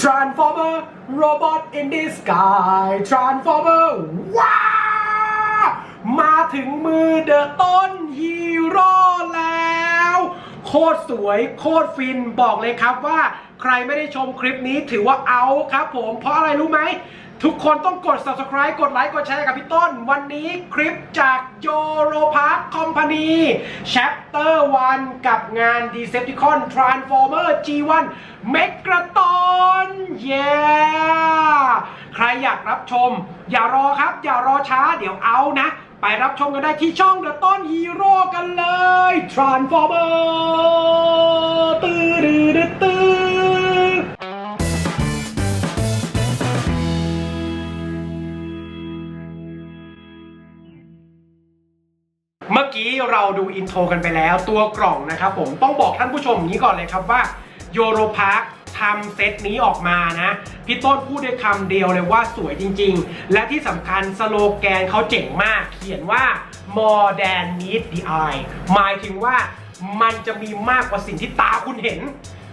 Transformer Robot in the Sky Transformer ว้ามาถึงมือเดอะต้นฮีโร่แล้ว โคตรสวยโคตรฟินบอกเลยครับว่าใครไม่ได้ชมคลิปนี้ถือว่าเอาครับผมเพราะอะไรรู้ไหม ทุกคนต้องกด subscribe กดไลค์ กดแชร์กับพี่ต้น วันนี้คลิปจากโยโรพาร์คคอมพานี Chapter 1 กับงาน Decepticon Transformer G1 m e g a t o n เย้ใครอยากรับชม อย่ารอครับ อย่ารอช้าเดี๋ยวเอานะ ไปรับชมกันได้ที่ช่องเดอะต้นฮีโร่กันเลย Transformer ตื้อดื้อตื้อ เมื่อกี้เราดูอินโทรกันไปแล้วตัวกล่องนะครับผมต้องบอกท่านผู้ชมอย่างนี้ก่อนเลยครับว่าโยโรพาร์คทำเซตนี้ออกมานะพี่ต้นพูดด้วยคำเดียวเลยว่าสวยจริง ๆ และที่สำคัญสโลแกนเขาเจ๋งมาก เขียนว่า more than meet the eye หมายถึงว่ามันจะมีมากกว่าสิ่งที่ตาคุณเห็น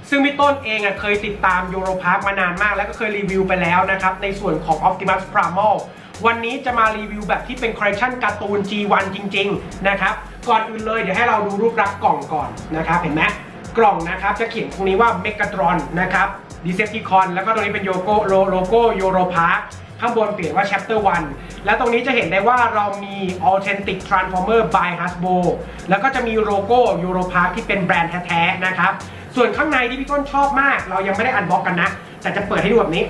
ซึ่งพี่ต้นเองอะเคยติดตามยูโรพาร์คมานานมาก แล้วก็เคยรีวิวไปแล้วนะครับ ในส่วนของ Optimus Primal วันนี้จะมารีวิวแบบที่เป็นคอลเลคชันการ์ตูน G1 จริง ๆ นะครับ ก่อนอื่นเลยเดี๋ยวให้เราดูรูปลักษณ์กล่องก่อนนะครับ เห็นไหมกล่องนะครับจะเขียนตรงนี้ว่า Megatron นะครับ Decepticon แล้วก็ตรงนี้เป็นโยโก้โลโก้ยูโรพาร์คข้างบนเปลี่ยนว่า Chapter 1 แล้วตรงนี้จะเห็นได้ว่าเรามี Authentic Transformer by Hasbro แล้วก็จะมีโลโก้ยูโรพาร์คที่เป็นแบรนด์แท้ๆนะครับ ส่วนข้างในที่พี่ต้นชอบมาก เรายังไม่ได้อันบ็อกกันนะ แต่จะเปิดให้ดูแบบนี้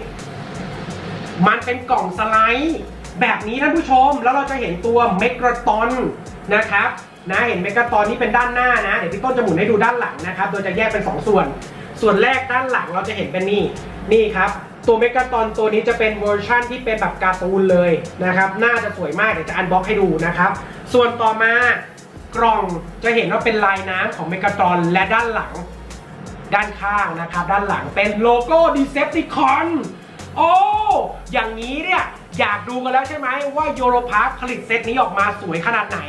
มันเป็นกล่องสไลด์ แบบนี้ท่านผู้ชมแล้วเราจะเห็นตัวเมกะตอนนะครับนะเห็นเมกะตอนนี้เป็นด้านหน้านะเดี๋ยวพี่ต้นจะหมุนให้ดูด้านหลังนะครับโดยจะแยกเป็น 2 ส่วน ส่วนแรกด้านหลังเราจะเห็นเป็นนี่นี่ครับตัวเมกะตอนตัวนี้จะเป็นเวอร์ชั่นที่เป็นแบบการ์ตูนเลยนะครับน่าจะสวยมากเดี๋ยวจะอันบ็อกให้ดูนะครับ ส่วนต่อมากล่องจะเห็นว่าเป็นลายน้ำของเมกะตอนและด้านหลังด้านข้างนะครับ ด้านหลังเป็นโลโก้ Decepticon โอ้อย่างนี้เนี่ย อยากดูกันแล้วใช่ไหมว่าโยโรพาร์คผลิตเซตนี้ออกมาสวยขนาดไหน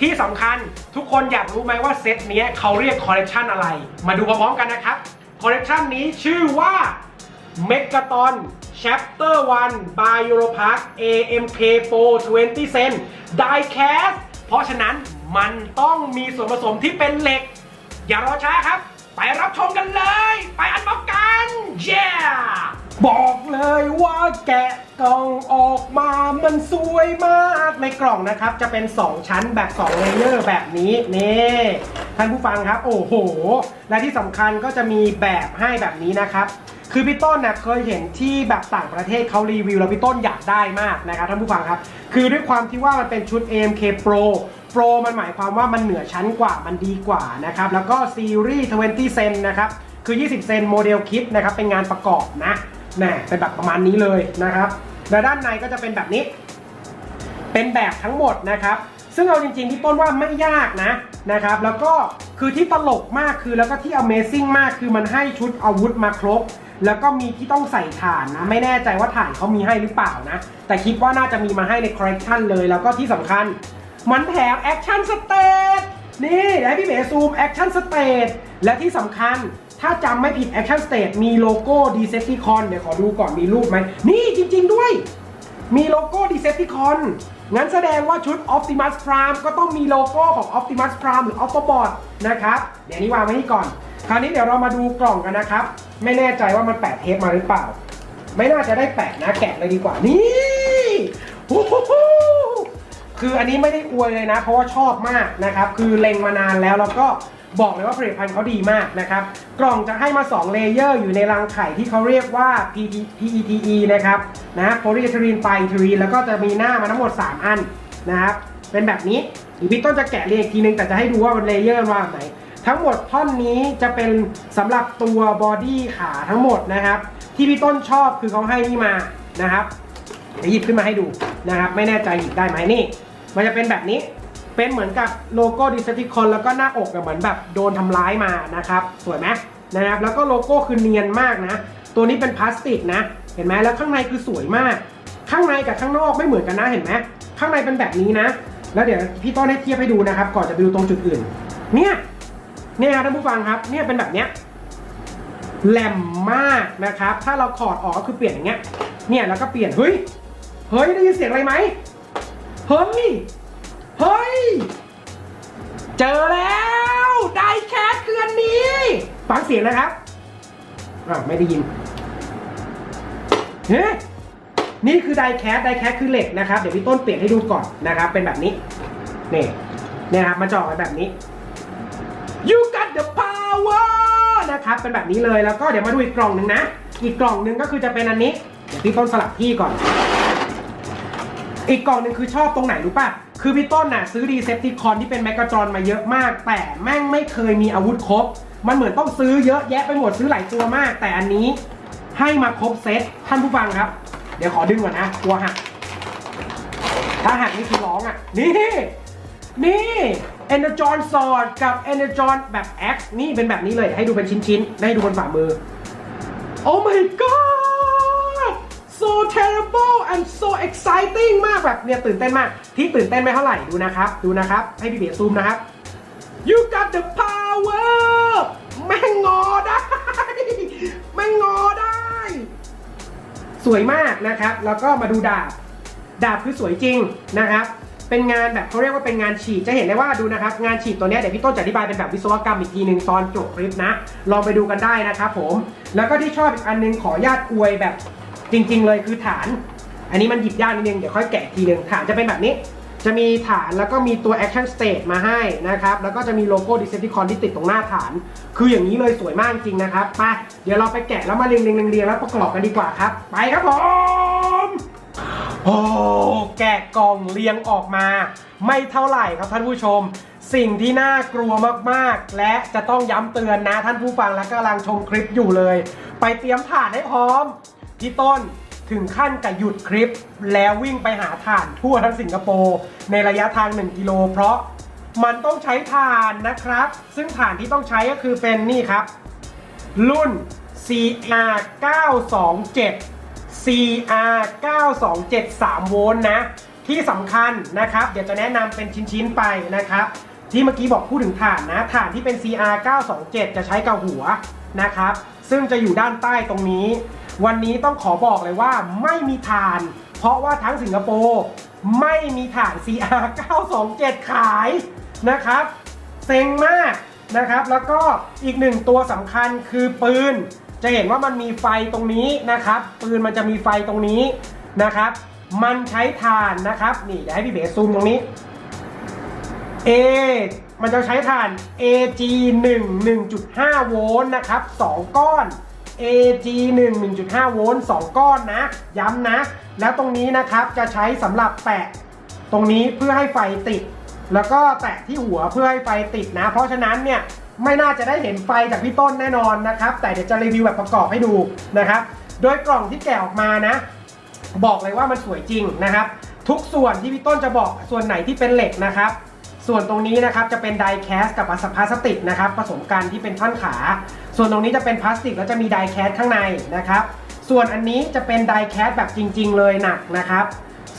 ที่สำคัญทุกคนอยากรู้ไหมว่าเซตนี้เขาเรียกคอลเลกชันอะไร มาดูพร้อมๆกันนะครับคอลเลกชันนี้ชื่อว่า m e g a t o n Chapter 1 by Europark AMK Pro 20 Cent Diecast เพราะฉะนั้นมันต้องมีส่วนผสมที่เป็นเหล็ก อย่ารอช้าครับ ไปรับชมกันเลย ไปอันบ็อกกัน เย้บอกเลยว่าแกะ กล่องออกมามันสวยมากในกล่องนะครับ จะเป็น 2 ชั้นแบบ 2 เลเยอร์แบบนี้นี่ท่านผู้ฟังครับ โอ้โห และที่สำคัญก็จะมีแบบให้แบบนี้นะครับ คือพี่ต้นเนี่ยเคยเห็นที่แบบต่างประเทศเขารีวิว แล้วพี่ต้นอยากได้มากนะครับท่านผู้ฟังครับ คือด้วยความที่ว่ามันเป็นชุด AMK Pro Pro มันหมายความว่ามันเหนือชั้นกว่ามันดีกว่านะครับ แล้วก็ซีรีส์20เซนนะครับ คือ 20 เซนโมเดลคิดนะครับ เป็นงานประกอบนะแน่เป็นแบบประมาณนี้เลยนะครับ และด้านในก็จะเป็นแบบนี้ เป็นแบบทั้งหมดนะครับ ซึ่งเอาจริงๆที่ต้นว่าไม่ยากนะนะครับ แล้วก็คือที่ตลกมากคือแล้วก็ที่ Amazing มากคือมันให้ชุดอาวุธมาครบ แล้วก็มีที่ต้องใส่ถ่านนะ ไม่แน่ใจว่าถ่านเขามีให้หรือเปล่านะ แต่คิดว่าน่าจะมีมาให้ในคอลเลคชันเลย แล้วก็ที่สำคัญ มันแถมแอคชั่นสเตตนี่เดี๋ยวให้พี่เมย์ซูมแอคชั่นสเตตและที่สำคัญ ถ้าจำไม่ผิดแอคชั่นสเตตมีโลโก้ Decepticon เดี๋ยวขอดูก่อนมีรูปไหม นี่จริง ๆ ด้วย มีโลโก้ Decepticon งั้นแสดงว่าชุด Optimus Prime ก็ต้องมีโลโก้ของ Optimus Prime หรือ Autobot นะครับ เดี๋ยวนี้วางไว้นี่ก่อน คราวนี้เดี๋ยวเรามาดูกล่องกันนะครับ ไม่แน่ใจว่ามันแปะเทปมาหรือเปล่า ไม่น่าจะได้แปะนะแกะเลยดีกว่า นี่โอ้โหคืออันนี้ไม่ได้อวยเลยนะ เพราะว่าชอบมากนะครับ คือเล็งมานานแล้วแล้วก็ บอกเลยว่าผลิตภัณฑ์เขาดีมากนะครับ กล่องจะให้มา 2 เลเยอร์อยู่ในรังไข่ที่เขาเรียกว่า PETE นะครับนะโพลีเอทิลีนไตรเทรีนแล้วก็จะมีหน้ามาทั้งหมด 3 อันนะครับ เป็นแบบนี้อีพี่ต้นจะแกะเรียงอีกทีนึงแต่จะให้ดูว่ามันเลเยอร์ว่าแบบไหน ทั้งหมดท่อนนี้จะเป็นสำหรับตัวบอดี้ขาทั้งหมดนะครับ ที่พี่ต้นชอบคือเขาให้นี่มานะครับเดี๋ยวหยิบขึ้นมาให้ดูนะครับ ไม่แน่ใจหยิบได้ไหมนี่ มันจะเป็นแบบนี้ เป็นเหมือนกับโลโก้ดิสติคอนแล้วก็หน้าอกแบบเหมือนแบบโดนทำร้ายมานะครับ สวยไหมนะครับแล้วก็โลโก้คือเนียนมากนะ ตัวนี้เป็นพลาสติกนะ เห็นไหมแล้วข้างในคือสวยมาก ข้างในกับข้างนอกไม่เหมือนกันนะเห็นไหมข้างในเป็นแบบนี้นะ แล้วเดี๋ยวพี่ต้นให้เทียบให้ดูนะครับ ก่อนจะไปดูตรงจุดอื่น เนี่ยเนี่ยครับท่านผู้ฟังครับ เนี่ยเป็นแบบเนี้ยแหลมมากนะครับ ถ้าเราถอดออกก็คือเปลี่ยนอย่างเงี้ย เนี่ยแล้วก็เปลี่ยน เฮ้ย เฮ้ยได้ยินเสียงอะไรไหม เฮ้ย เฮ้ย เจอแล้ว ไดแคสคืออันนี้ฟังเสียงนะครับอ่าวไม่ได้ยินเฮ้ยนี่คือไดแคสไดแคสคือเหล็กนะครับ เดี๋ยวพี่ต้นเปลี่ยนให้ดูก่อนนะครับ เป็นแบบนี้นี่เนี่ยครับมาเจาะไว้แบบนี้ you got the power นะครับ เป็นแบบนี้เลยแล้วก็เดี๋ยวมาดูอีกกล่องหนึ่งนะ อีกกล่องหนึ่งก็คือจะเป็นอันนี้เดี๋ยวพี่ต้นสลับที่ก่อน อีกกล่องหนึ่งคือชอบตรงไหนรู้ป่ะ คือพี่ต้นน่ะซื้อดีเซปติคอนที่เป็นแมกกาจรมาเยอะมาก แต่แม่งไม่เคยมีอาวุธครบ มันเหมือนต้องซื้อเยอะแยะไปหมดซื้อหลายตัวมาก แต่อันนี้ให้มาครบเซตท่านผู้ฟังครับ เดี๋ยวขอดึงก่อนนะกลัวหักถ้าหักนี่คือร้องอะ นี่นี่เอเนจอนซอดกับเอเนจอนแบบ X นี่เป็นแบบนี้เลยให้ดูเป็นชิ้นๆให้ดูบนฝ่ามือ Oh my god terrible and so exciting มากแบบเนี่ยตื่นเต้นมาก ที่ตื่นเต้นไม่เท่าไหร่ดูนะครับ ดูนะครับ ให้พี่เบียร์ซูมนะครับ you got the power แม่งงอได้ แม่งงอได้ สวยมากนะครับ แล้วก็มาดูดาบ ดาบคือสวยจริงนะครับเป็นงานแบบเขาเรียกว่าเป็นงานฉีดจะเห็นได้ว่าดูนะครับ งานฉีดตัวนี้เดี๋ยวพี่ต้นจะอธิบายเป็นแบบวิศวกรรมอีกทีหนึ่งตอนจบคลิปนะ ลองไปดูกันได้นะครับผม แล้วก็ที่ชอบอีกอันนึงขอญาตอวยแบบ จริง ๆ เลยคือฐาน อันนี้มันหยิบยากนิดนึงเดี๋ยวค่อยแกะอีกทีนึงฐานจะเป็นแบบนี้ จะมีฐานแล้วก็มีตัว action state มาให้นะครับ แล้วก็จะมีโลโก้ Decepticon ที่ติดตรงหน้าฐาน คืออย่างนี้เลยสวยมากจริงนะครับไปเดี๋ยวเราไปแกะแล้วมาเรียงเรียงเรียงเรียงแล้วประกอบกันดีกว่าครับ ไปครับผมโอ้แกะกล่องเรียงออกมา ไม่เท่าไหร่ครับท่านผู้ชมสิ่งที่น่ากลัวมากๆ และจะต้องย้ำเตือนนะท่านผู้ฟังและกำลังชมคลิปอยู่เลย ไปเตรียมถ่านให้พร้อม พี่ต้นถึงขั้นกับหยุดคลิป แล้ววิ่งไปหาถ่านทั่วทั้งสิงคโปร์ในระยะทาง 1 กิโล เพราะมันต้องใช้ถ่านนะครับ ซึ่งถ่านที่ต้องใช้ก็คือเป็นนี่ครับ รุ่น CR 927 CR 927 3โวลต์นะ ที่สำคัญนะครับ เดี๋ยวจะแนะนำเป็นชิ้นๆไปนะครับ ที่เมื่อกี้บอกพูดถึงถ่านนะ ถ่านที่เป็น CR 927 จะใช้กับหัวนะครับ ซึ่งจะอยู่ด้านใต้ตรงนี้ วันนี้ต้องขอบอกเลยว่าไม่มีถ่าน เพราะว่าทั้งสิงคโปร์ไม่มีถ่าน CR 927 ขายนะครับ เซ็งมากนะครับ แล้วก็อีกหนึ่งตัวสำคัญคือปืน จะเห็นว่ามันมีไฟตรงนี้นะครับ ปืนมันจะมีไฟตรงนี้นะครับ มันใช้ถ่านนะครับ นี่เดี๋ยวให้พี่เบสซูมตรงนี้ A มันจะใช้ถ่าน AG 1 1.5 โวลต์นะครับ 2 ก้อน AG 1 1.5 โวลต์2ก้อนนะ ย้ำนะ แล้วตรงนี้นะครับจะใช้สำหรับแปะ ตรงนี้เพื่อให้ไฟติด แล้วก็แตะที่หัวเพื่อให้ไฟติดนะ เพราะฉะนั้นเนี่ยไม่น่าจะได้เห็นไฟจากพี่ต้นแน่นอนนะครับ แต่เดี๋ยวจะรีวิวแบบประกอบให้ดูนะครับ โดยกล่องที่แกะออกมานะ บอกเลยว่ามันสวยจริงนะครับ ทุกส่วนที่พี่ต้นจะบอกส่วนไหนที่เป็นเหล็กนะครับ ส่วนตรงนี้นะครับจะเป็นไดแคสกับพลาสติกนะครับผสมกันที่เป็นท่อนขา ส่วนตรงนี้จะเป็นพลาสติกแล้วจะมีไดแคสข้างในนะครับส่วนอันนี้จะเป็นไดแคสแบบจริง ๆ เลยหนักนะครับ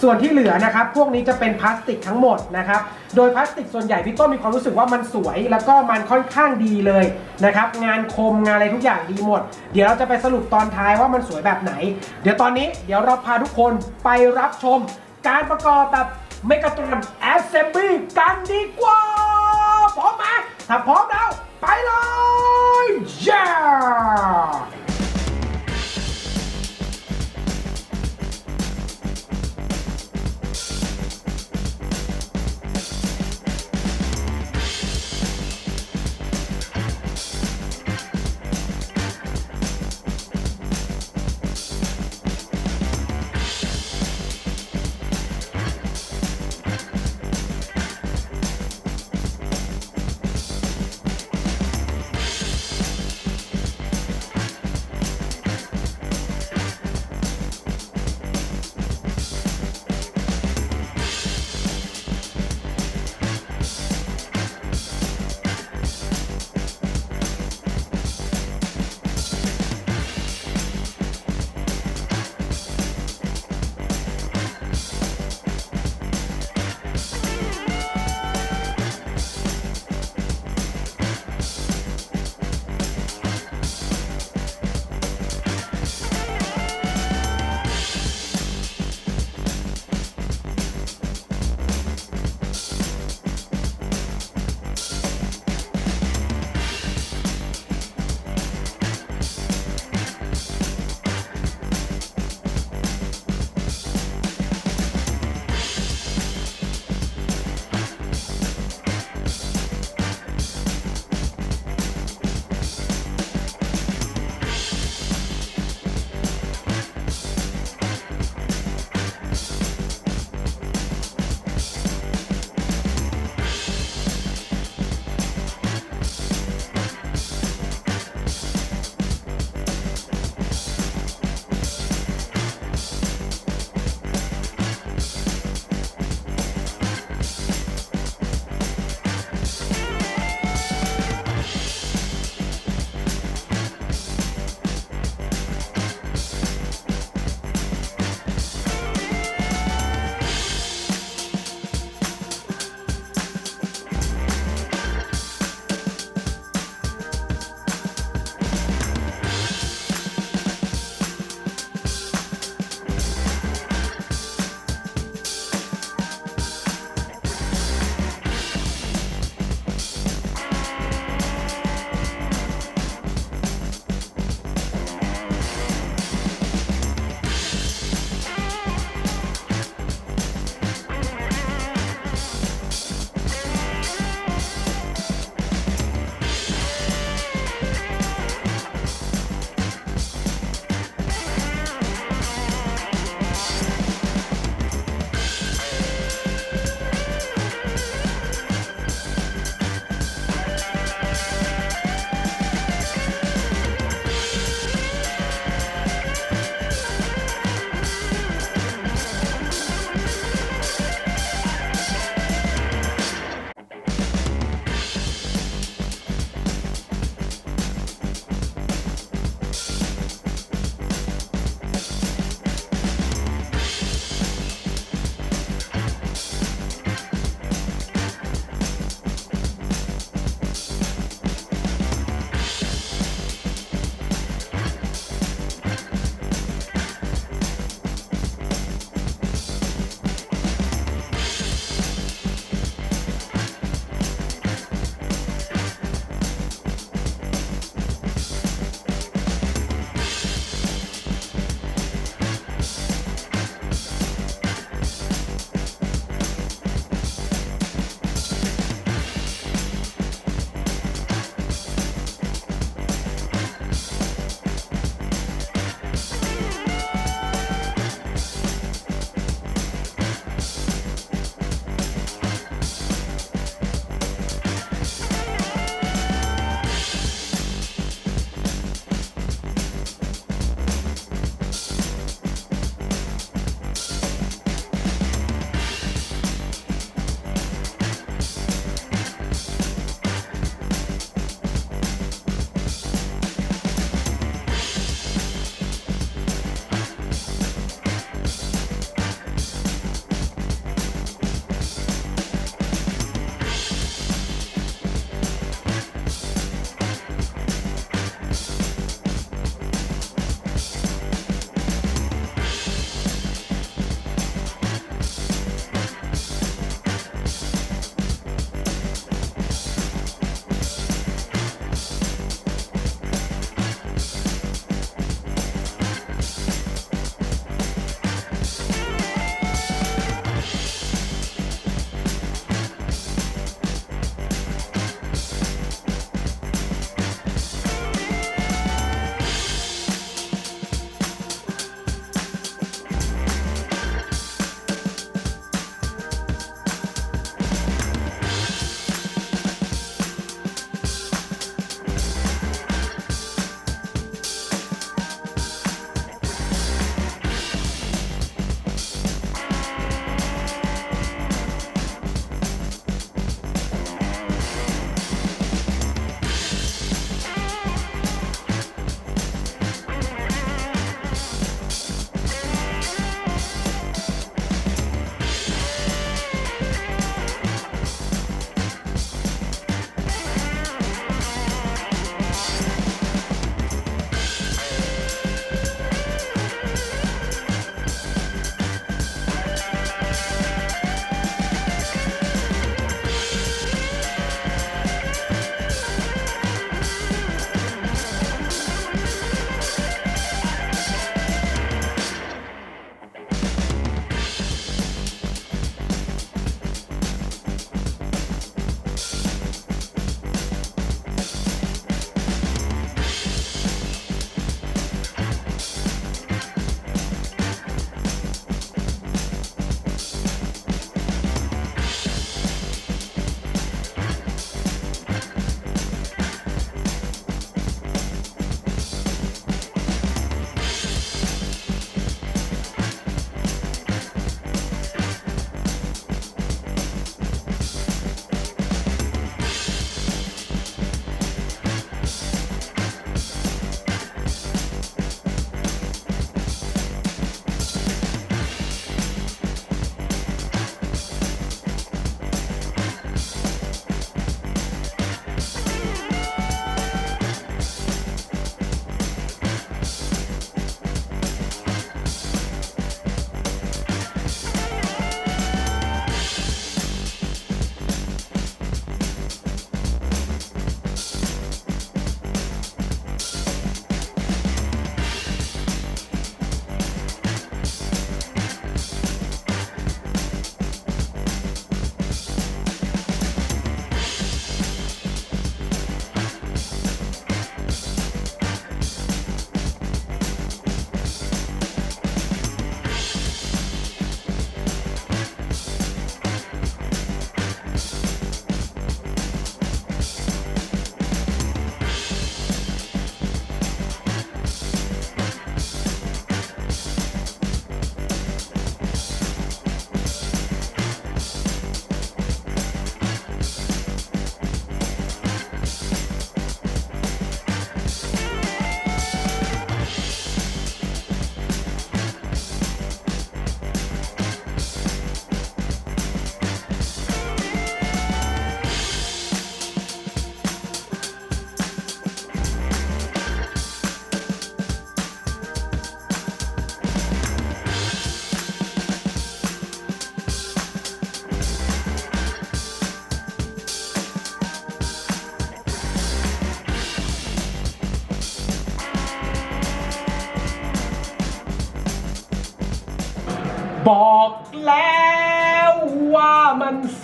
ส่วนที่เหลือนะครับ พวกนี้จะเป็นพลาสติกทั้งหมดนะครับ โดยพลาสติกส่วนใหญ่พี่ต้นมีความรู้สึกว่ามันสวย แล้วก็มันค่อนข้างดีเลยนะครับ งานคมงานอะไรทุกอย่างดีหมด เดี๋ยวเราจะไปสรุปตอนท้ายว่ามันสวยแบบไหน เดี๋ยวตอนนี้เดี๋ยวเราพาทุกคนไปรับชมการประกอบแบบ เมกาตรอนแอสเซมบลีกันดีกว่า พร้อมไหมถ้าพร้อมแล้ว ไปเลยย่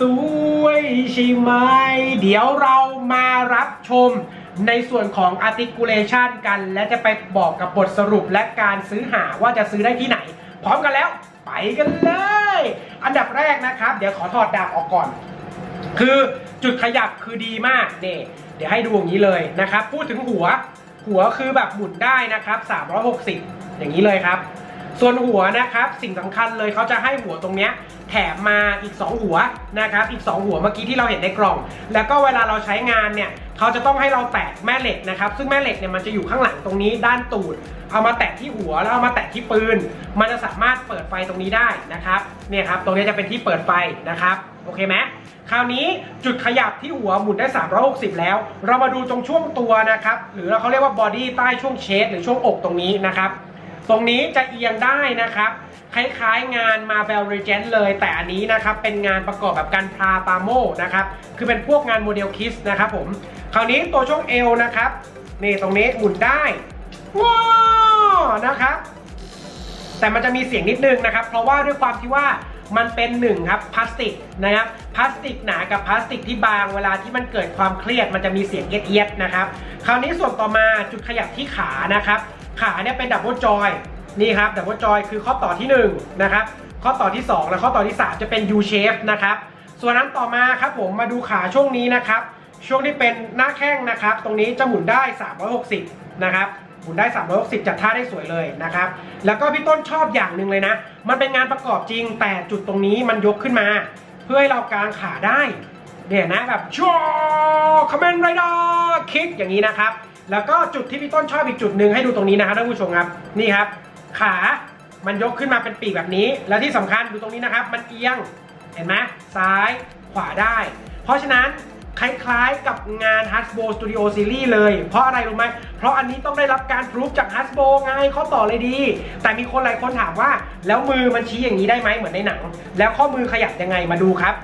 สวยใช่ไหม เดี๋ยวเรามารับชมในส่วนของ articulation กัน และจะไปบอกกับบทสรุปและการซื้อหาว่าจะซื้อได้ที่ไหน พร้อมกันแล้ว ไปกันเลย อันดับแรกนะครับ เดี๋ยวขอถอดดาบออกก่อน คือจุดขยับคือดีมากเนี่ยเดี๋ยวให้ดูอย่างนี้เลยนะครับ พูดถึงหัว หัวคือแบบหมุนได้นะครับ 360 อย่างนี้เลยครับ ส่วนหัวนะครับสิ่งสำคัญเลยเขาจะให้หัวตรงเนี้ยแถมมาอีก 2 หัวนะครับอีก 2 หัวเมื่อกี้ที่เราเห็นในกล่อง แล้วก็เวลาเราใช้งานเนี่ยเขาจะต้องให้เราแตะแม่เหล็กนะครับ ซึ่งแม่เหล็กเนี่ยมันจะอยู่ข้างหลังตรงนี้ด้านตูด เอามาแตะที่หัวแล้วเอามาแตะที่ปืน มันจะสามารถเปิดไฟตรงนี้ได้นะครับเนี่ยครับตรงนี้จะเป็นที่เปิดไฟนะครับโอเคไหมคราวนี้จุดขยับที่หัวหมุนได้ 360 แล้ว เรามาดูตรงช่วงตัวนะครับ หรือเขาเรียกว่าบอดี้ใต้ช่วงเชสหรือช่วงอกตรงนี้นะครับ ตรงนี้จะเอียงได้นะครับ คล้ายๆงานมาเ l ล r เจนเลย แต่อันนี้นะครับเป็นงานประกอบแบบกันพาปาโมนะครับ คือเป็นพวกงานโมเดลคิสนะครับผม คราวนี้ตัวช่วงเอวนะครับ นี่ตรงนี้หมุนได้ว้าวนะครับ แต่มันจะมีเสียงนิดนึงนะครับ เพราะว่าด้วยความที่ว่ามันเป็นหนึ่งครับพลาสติกนะครับพลาสติกหนากับพลาสติกที่บางเวลาที่มันเกิดความเครียดมันจะมีเสียงเอียดๆนะครับ คราวนี้ส่วนต่อมาจุดขยับที่ขานะครับ ขาเนี่ยเป็นดับเบิลจอยนี่ครับดับเบิลจอยคือข้อต่อที่1นะครับข้อต่อที่ 2 และข้อต่อที่ 3 จะเป็น U shape นะครับส่วนนั้นต่อมาครับผมมาดูขาช่วงนี้นะครับ ช่วงที่เป็นหน้าแข้งนะครับ ตรงนี้จะหมุนได้ 360 นะครับหมุนได้ 360 จัดท่าได้สวยเลยนะครับ แล้วก็พี่ต้นชอบอย่างหนึ่งเลยนะ มันเป็นงานประกอบจริงแต่จุดตรงนี้มันยกขึ้นมา เพื่อให้เรากางขาได้เนี่ยนะแบบชัวคอมเมนต์ไรดอคิกอย่างนี้นะครับ แล้วก็จุดที่พี่ต้นชอบอีกจุดหนึ่งให้ดูตรงนี้นะครับท่านผู้ชมครับนี่ครับ ขามันยกขึ้นมาเป็นปีกแบบนี้ แล้วที่สำคัญดูตรงนี้นะครับ มันเอียงเห็นไหมซ้ายขวาได้ เพราะฉะนั้นคล้ายๆกับงาน h a s b o Studio Series เลย เพราะอะไรรู้ไหม เพราะอันนี้ต้องได้รับการพรูฟจาก h a s b o ไงข้อต่อเลยดี แต่มีคนหลายคนถามว่า แล้วมือมันชี้อย่างนี้ได้ไหมเหมือนในหนัง แล้วข้อมือขยับยังไงมาดูครับ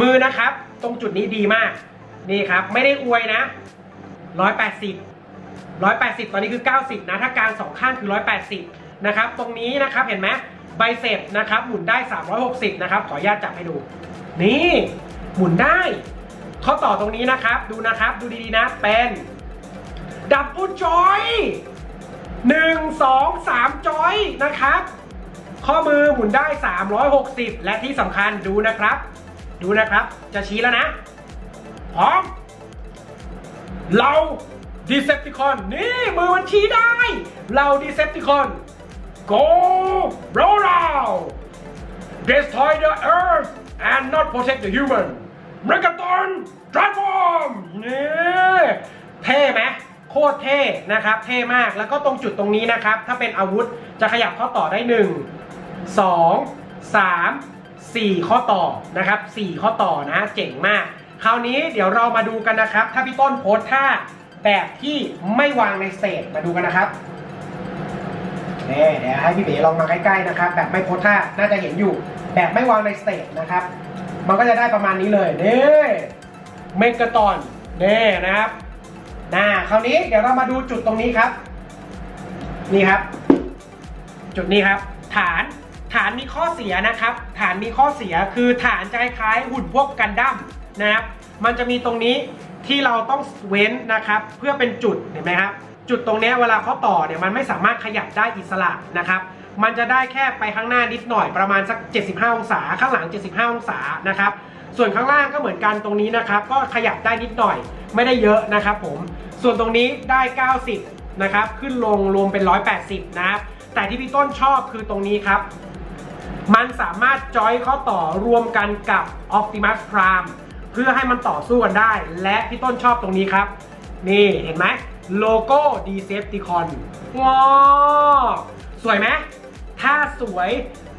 มือนะครับ ตรงจุดนี้ดีมาก นี่ครับ ไม่ได้อวยนะ 180 180ตอนนี้คือ90นะ ถ้ากลางสองข้างคือ180นะครับ ตรงนี้นะครับเห็นไหมไบเซปนะครับ หมุนได้360นะครับ ขออนุญาตจับให้ดู นี่หมุนได้ ข้อต่อตรงนี้นะครับ ดูนะครับ ดูดีๆนะ เป็นดับเบิลจอยหนึ่งสองสามจอยนะครับ ข้อมือหมุนได้ 360 และที่สำคัญดูนะครับ ดูนะครับ จะชี้แล้วนะ พร้อม เราดีเซปติคอนนี่มือมันชี้ได้ เราดีเซปติคอน go roll out destroy the earth and not protect the human Megaton transform นี่เท่ไหมโคตรเท่นะครับ เท่มากแล้วก็ตรงจุดตรงนี้นะครับ ถ้าเป็นอาวุธจะขยับข้อต่อได้ 1 2 3 4 ข้อต่อนะครับ 4 ข้อต่อนะ เจ๋งมาก คราวนี้เดี๋ยวเรามาดูกันนะครับ ถ้าพี่ต้นโพสท่าแบบที่ไม่วางในสเตจมาดูกันนะครับนี่เดี๋ยวให้พี่เบ๋ลองมาใกล้ๆนะครับ แบบไม่โพสท่าน่าจะเห็นอยู่ แบบไม่วางในสเตจนะครับ มันก็จะได้ประมาณนี้เลยเนี่เมกะตอนนี่นะครับน่าคราวนี้เดี๋ยวเรามาดูจุดตรงนี้ครับ นี่ครับ จุดนี้ครับ ฐานฐานมีข้อเสียนะครับ ฐานมีข้อเสียคือฐานจะคล้ายๆหุ่นพวกกันดั้ม นะครับมันจะมีตรงนี้ที่เราต้องเว้นนะครับ เพื่อเป็นจุดเห็นไหมครับจุดตรงนี้เวลาเขาต่อเนี่ยมันไม่สามารถขยับได้อิสระนะครับ มันจะได้แค่ไปข้างหน้านิดหน่อยประมาณสัก 75 องศา ข้างหลัง 75 องศานะครับส่วนข้างล่างก็เหมือนกันตรงนี้นะครับ ก็ขยับได้นิดหน่อยไม่ได้เยอะนะครับผมส่วนตรงนี้ได้ 90นะครับขึ้นลงรวมเป็น 180 นะครับแต่ที่พี่ต้นชอบคือตรงนี้ครับ มันสามารถจอยข้อต่อรวมกันกับ Optimus Prime เพื่อให้มันต่อสู้กันได้ และพี่ต้นชอบตรงนี้ครับ นี่เห็นไหมโลโก้ Decepticon ว้าสวยไหมถ้าสวย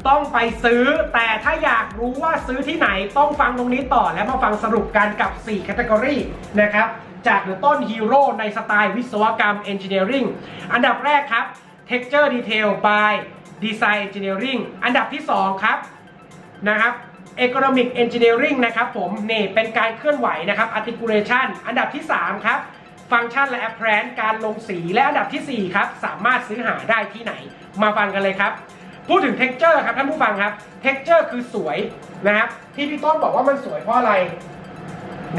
ต้องไปซื้อ แต่ถ้าอยากรู้ว่าซื้อที่ไหนต้องฟังตรงนี้ต่อและมาฟังสรุปกันกับ 4 แคตตากรีนะครับ จากเดอะต้นฮีโร่ในสไตล์วิศวกรรม Engineering อันดับแรกครับ Texture Detail by Design Engineering อันดับที่ 2 ครับนะครับ Economic Engineering นะครับผมนี่เป็นการเคลื่อนไหวนะครับ Articulation อันดับที่ 3 ครับฟังก์ชันและ Appearance การลงสีและอันดับทีสี่ 4 ครับ สามารถซื้อหาได้ที่ไหน มาฟังกันเลยครับ พูดถึง texture ครับท่านผู้ฟังครับ texture คือสวยนะครับ ที่พี่ต้นบอกว่ามันสวยเพราะอะไร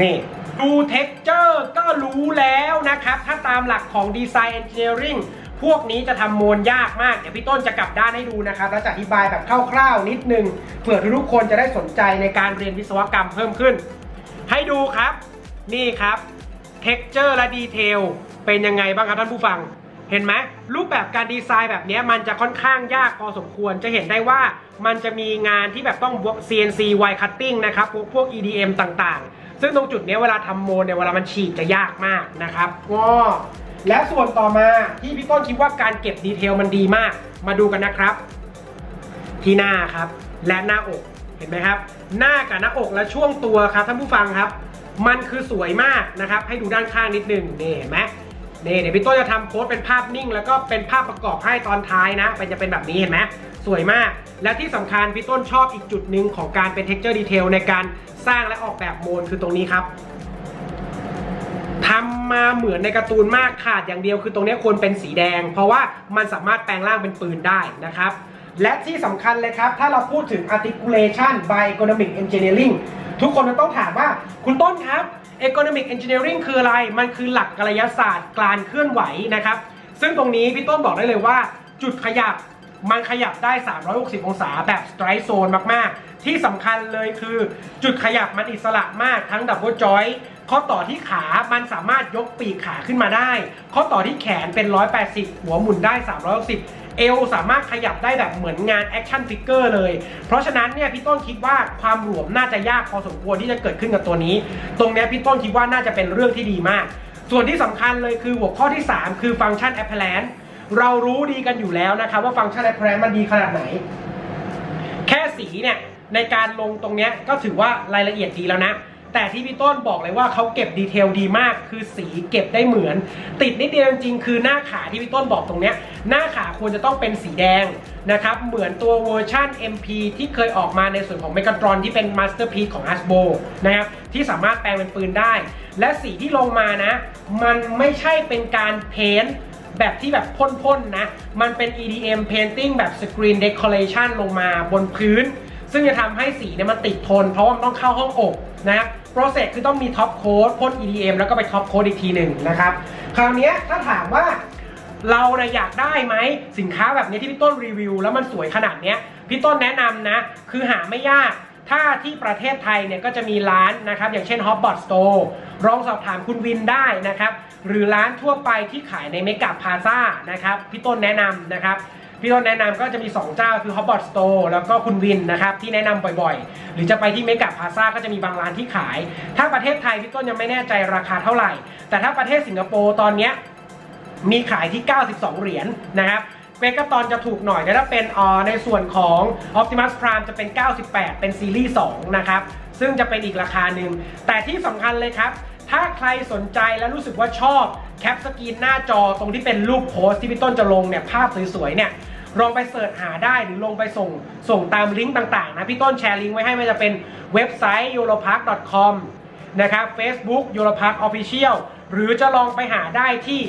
นี่ ดู texture ก็รู้แล้วนะครับ ถ้าตามหลักของ design engineering พวกนี้จะทำโมนยากมาก เดี๋ยวพี่ต้นจะกลับด้านให้ดูนะครับ แล้วจะอธิบายแบบคร่าวๆนิดนึงเผื่อทุกคนจะได้สนใจในการเรียนวิศวกรรมเพิ่มขึ้น ให้ดูครับ นี่ครับ texture และ detail เป็นยังไงบ้างครับท่านผู้ฟัง เห็นไหมรูปแบบการดีไซน์แบบนี้มันจะค่อนข้างยากพอสมควรจะเห็นได้ว่ามันจะมีงานที่แบบต้อง CNC wire cutting นะครับพวกพวก EDM ต่างๆ ซึ่งตรงจุดนี้เวลาทำโมนเนี่ยเวลามันฉีกจะยากมากนะครับก็ และส่วนต่อมาที่พี่ต้นคิดว่าการเก็บดีเทลมันดีมาก มาดูกันนะครับ ที่หน้าครับ และหน้าอกเห็นไหมครับ หน้ากับหน้าอกและช่วงตัวครับท่านผู้ฟังครับ มันคือสวยมากนะครับ ให้ดูด้านข้างนิดนึงนี่เห็นไหมนี่เดี๋ยวพี่ต้นจะทำโพสเป็นภาพนิ่ง แล้วก็เป็นภาพประกอบให้ตอนท้ายนะเป็นจะเป็นแบบนี้เห็นไหมสวยมาก และที่สำคัญพี่ต้นชอบอีกจุดหนึ่งของการเป็น texture detail ในการสร้างและออกแบบโมนคือตรงนี้ครับ ทำมาเหมือนในการ์ตูนมากขาดอย่างเดียวคือตรงนี้ควรเป็นสีแดง เพราะว่ามันสามารถแปลงร่างเป็นปืนได้นะครับ และที่สำคัญเลยครับ ถ้าเราพูดถึง articulation by economic engineering ทุกคนจะต้องถามว่าคุณต้นครับ economic engineering คืออะไร มันคือหลักกลยศาสตร์การเคลื่อนไหวนะครับ ซึ่งตรงนี้พี่ต้นบอกได้เลยว่า จุดขยับมันขยับได้ 360 องศาแบบ strike zone มาก ๆ ที่สำคัญเลยคือจุดขยับมันอิสระมากทั้ง double joint ข้อต่อที่ขา มันสามารถยกปีกขาขึ้นมาได้ ข้อต่อที่แขนเป็น 180 หัวหมุนได้ 360 เอวสามารถขยับได้แบบเหมือนงานแอคชั่นฟิกเกอร์เลย เพราะฉะนั้นเนี่ยพี่ต้นคิดว่าความหลวมน่าจะยากพอสมควรที่จะเกิดขึ้นกับตัวนี้ ตรงเนี้ยพี่ต้นคิดว่าน่าจะเป็นเรื่องที่ดีมาก ส่วนที่สำคัญเลยคือหัวข้อที่ 3 คือฟังก์ชัน apparent เรารู้ดีกันอยู่แล้วนะครับว่าฟังก์ชัน apparent มันดีขนาดไหน แค่สีเนี่ยในการลงตรงเนี้ยก็ถือว่ารายละเอียดดีแล้วนะ แต่ที่พี่ต้นบอกเลยว่าเขาเก็บดีเทลดีมาก คือสีเก็บได้เหมือน ติดนิดเดียวจริงๆคือหน้าขาที่พี่ต้นบอกตรงเนี้ยหน้าขาควรจะต้องเป็นสีแดงนะครับเหมือนตัวเวอร์ชัน MP ที่เคยออกมาในส่วนของเมก a ตรอนที่เป็นมาสเตอร์พีของ Hasbro นะครับที่สามารถแปลงเป็นปืนได้ และสีที่ลงมานะ มันไม่ใช่เป็นการเพ้นท์แบบที่แบบพ่นๆนะ มันเป็น EDM painting แบบ screen decoration ลงมาบนพื้น ซึ่งจะทำให้สีเนี่ยมันติดทน เพราะว่ามันต้องเข้าห้องอบนะครับ process คือต้องมีท็อปโค้ดพ่น EDM แล้วก็ไปท็อปโค้ดอีกทีหนึ่งนะครับ คราวนี้ถ้าถามว่าเรานะอยากได้ไหมสินค้าแบบนี้ที่พี่ต้นรีวิว แล้วมันสวยขนาดเนี้ยพี่ต้นแนะนำนะ คือหาไม่ยากถ้าที่ประเทศไทยเนี่ยก็จะมีร้านนะครับ อย่างเช่น Hotbot Store ลองสอบถามคุณวินได้นะครับ หรือร้านทั่วไปที่ขายในเมกาพาซ่านะครับ พี่ต้นแนะนำนะครับ พี่ต้นแนะนำก็จะมี 2 เจ้าคือ Hotbot Store แล้วก็คุณวินนะครับ ที่แนะนำบ่อยๆ หรือจะไปที่เมกาพาซาก็จะมีบางร้านที่ขาย ถ้าประเทศไทยพี่ต้นยังไม่แน่ใจราคาเท่าไหร่ แต่ถ้าประเทศสิงคโปร์ตอนเนี้ย มีขายที่ 92 เหรียญนะครับ เมกาตอนจะถูกหน่อยแต่ถ้าเป็นออในส่วนของ Optimus Prime จะเป็น 98 เป็นซีรีส์ 2 นะครับ ซึ่งจะเป็นอีกราคาหนึ่ง แต่ที่สำคัญเลยครับ ถ้าใครสนใจและรู้สึกว่าชอบแคปสกรีนหน้าจอตรงที่เป็นรูปโพสที่พี่ต้นจะลงเนี่ยภาพสวยๆเนี่ยลองไปเสิร์ชหาได้หรือลงไปส่งส่งตามลิงก์ต่างๆนะพี่ต้นแชร์ลิงก์ไว้ให้ไม่ว่าจะเป็นเว็บไซต์ europark.com นะครับ Facebook Europark Official หรือจะลองไปหาได้ที่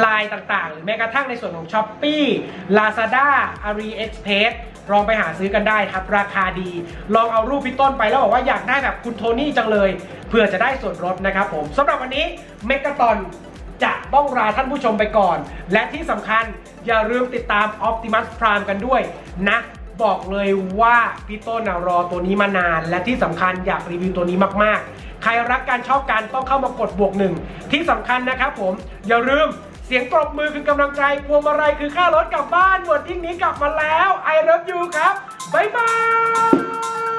ไลน์ต่างๆ หรือแม้กระทั่งในส่วนของ s h อ p e e Lazada AliExpress ลองไปหาซื้อกันได้ครับ ราคาดี ลองเอารูปพี่ต้นไปแล้วบอกว่าอยากได้แบบคุณโทนี่จังเลย เพื่อจะได้ส่วนลดนะครับผมสำหรับวันนี้เมก a ตอนจะต้องลาท่านผู้ชมไปก่อน และที่สำคัญอย่าลืมติดตาม Optimus Prime กันด้วยนะบอกเลยว่าพี่ต้นรอตัวนี้มานาน และที่สำคัญอยากรีวิวตัวนี้มากๆ ใครรักการชอบกันต้องเข้ามากดบวกหนึ่งที่สำคัญนะครับผมอย่าลืม เสียงปรบมือคือกำลังใจ พวงมาลัยคือค่ารถกลับบ้านหมดทิ้งนี้กลับมาแล้ว I love you ครับ บ๊ายบาย